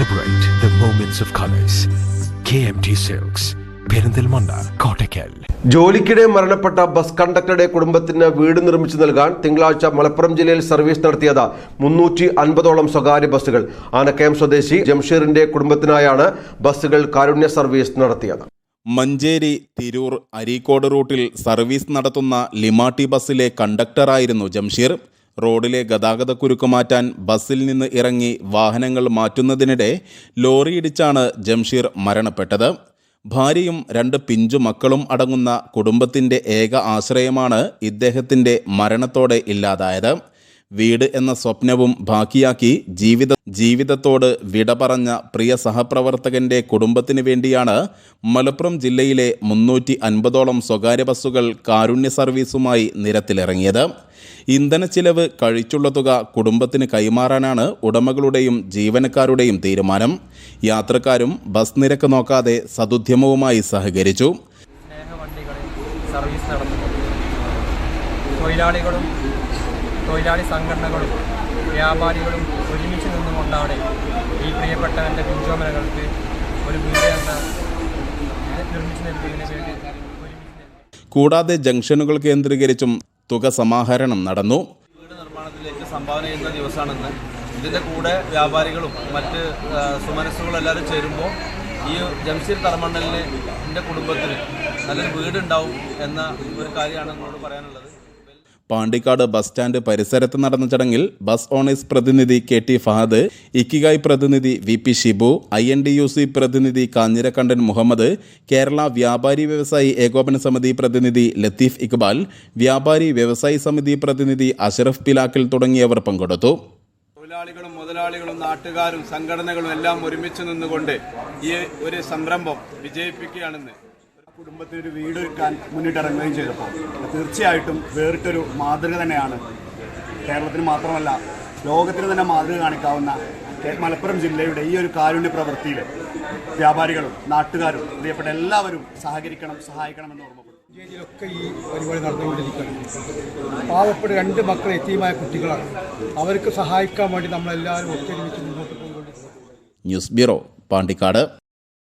Celebrate the moments of colors. KMT silks Perinthalmanna Kottakkal ജോലിക്കിടെ മരണപ്പെട്ട bus കണ്ടക്ടറുടെ കുടുംബത്തിന് വീട് നിർമ്മിച്ചു നൽകാൻ തിങ്കളാഴ്ച മലപ്പുറം ജില്ലയിൽ സർവീസ് നടത്തിയത് മുന്നൂറ്റി അൻപതോളം സ്വകാര്യ ബസ്സുകൾ. ആനക്കയം സ്വദേശി ജംഷീറിന്റെ കുടുംബത്തിനായാണ് ബസ്സുകൾ കാരുണ്യ സർവീസ് നടത്തിയത്. മഞ്ചേരി തിരൂർ അരീക്കോട് റൂട്ടിൽ സർവീസ് നടത്തുന്ന ലിമാട്ടി ബസ്സിലെ കണ്ടക്ടറായിരുന്നു ജംഷീർ. റോഡിലെ ഗതാഗതക്കുരുക്ക് മാറ്റാൻ ബസ്സിൽ നിന്ന് ഇറങ്ങി വാഹനങ്ങൾ മാറ്റുന്നതിനിടെ ലോറിയിടിച്ചാണ് ജംഷീർ മരണപ്പെട്ടത്. ഭാര്യയും രണ്ട് പിഞ്ചു മക്കളും അടങ്ങുന്ന കുടുംബത്തിന്റെ ഏക ആശ്രയമാണ് ഇദ്ദേഹത്തിന്റെ മരണത്തോടെ ഇല്ലാതായത്. വീട് എന്ന സ്വപ്നവും ബാക്കിയാക്കി ജീവിത ജീവിതത്തോട് വിട പറഞ്ഞ പ്രിയ സഹപ്രവർത്തകന്റെ കുടുംബത്തിന് വേണ്ടിയാണ് മലപ്പുറം ജില്ലയിലെ മുന്നൂറ്റി അൻപതോളം സ്വകാര്യ ബസ്സുകൾ കാരുണ്യ സർവീസുമായി നിരത്തിലിറങ്ങിയത്. ഇന്ധന ചിലവ് കഴിച്ചുള്ള തുക കുടുംബത്തിന് കൈമാറാനാണ് ഉടമകളുടെയും ജീവനക്കാരുടെയും തീരുമാനം. യാത്രക്കാരും ബസ് നിരക്ക് നോക്കാതെ സതുദ്യമവുമായി സഹകരിച്ചു. സർവീസ് തൊഴിലാളികളും തൊഴിലാളി സംഘടനകളും വ്യാപാരികളും ഒരുമിച്ച് നിന്നുകൊണ്ടാണ് ഈ പ്രിയപ്പെട്ട പ്രിയപ്പെട്ടവന്റെ കുഞ്ചോമനകൾക്ക് ഒരു വീട് എന്ന നിർമ്മിച്ചു നൽകുന്നതിന് വേണ്ടി കൂടാതെ ജംഗ്ഷനുകൾ കേന്ദ്രീകരിച്ചും തുക സമാഹരണം നടന്നു. വീട് നിർമ്മാണത്തിലേക്ക് സംഭാവന ചെയ്യുന്ന ദിവസമാണെന്ന്. ഇതിന്റെ കൂടെ വ്യാപാരികളും മറ്റ് സുമനസ്സുകളും എല്ലാവരും ചേരുമ്പോൾ ഈ ജംഷീർ തറമണ്ണലിന് എന്റെ കുടുംബത്തിന് നല്ലൊരു വീടുണ്ടാവും എന്ന ഒരു കാര്യമാണ് നിങ്ങളോട് പറയാനുള്ളത്. പാണ്ടിക്കാട് ബസ് സ്റ്റാൻഡ് പരിസരത്ത് നടന്ന ചടങ്ങിൽ ബസ് ഓണേഴ്സ് പ്രതിനിധി കെ ടി ഫഹദ് ഇക്കിഗായ് പ്രതിനിധി V P Shibu I N D U C പ്രതിനിധി കാഞ്ഞിരക്കണ്ടൻ മുഹമ്മദ് കേരള വ്യാപാരി വ്യവസായി ഏകോപന സമിതി പ്രതിനിധി ലത്തീഫ് ഇക്ബാൽ വ്യാപാരി വ്യവസായി സമിതി പ്രതിനിധി അഷറഫ് പിലാക്കിൽ തുടങ്ങിയവർ പങ്കെടുത്തു. തൊഴിലാളികളും മുതലാളികളും നാട്ടുകാരും സംഘടനകളും എല്ലാം ഒരുമിച്ച് നിന്നുകൊണ്ട് ഈ ഒരു സംരംഭം വിജയിപ്പിക്കുകയാണെന്ന് കുടുംബത്തിന് ഒരു വീട് വെക്കാൻ മുന്നിട്ടിറങ്ങുകയും ചെയ്തപ്പോൾ തീർച്ചയായിട്ടും വേറിട്ടൊരു മാതൃക തന്നെയാണ്. കേരളത്തിന് മാത്രമല്ല ലോകത്തിന് തന്നെ മാതൃക കാണിക്കാവുന്ന മലപ്പുറം ജില്ലയുടെ ഈ ഒരു കാരുണ്യ പ്രവൃത്തിയിൽ വ്യാപാരികളും നാട്ടുകാരും പ്രിയപ്പെട്ട എല്ലാവരും സഹകരിക്കണം സഹായിക്കണമെന്ന് ഓർമ്മപ്പെടും ജില്ലയിലൊക്കെ ഈ പരിപാടി നടന്നുകൊണ്ടിരിക്കുകയാണ്. പാവപ്പെട്ട രണ്ട് മക്കൾ എത്തിയുമായ കുട്ടികളാണ്. അവർക്ക് സഹായിക്കാൻ വേണ്ടി നമ്മളെല്ലാവരും ഒത്തൊരുമിച്ച് മുന്നോട്ട് പോയിക്കൊണ്ടിരിക്കുന്നത് ന്യൂസ് ബ്യൂറോ പാണ്ടിക്കാട്.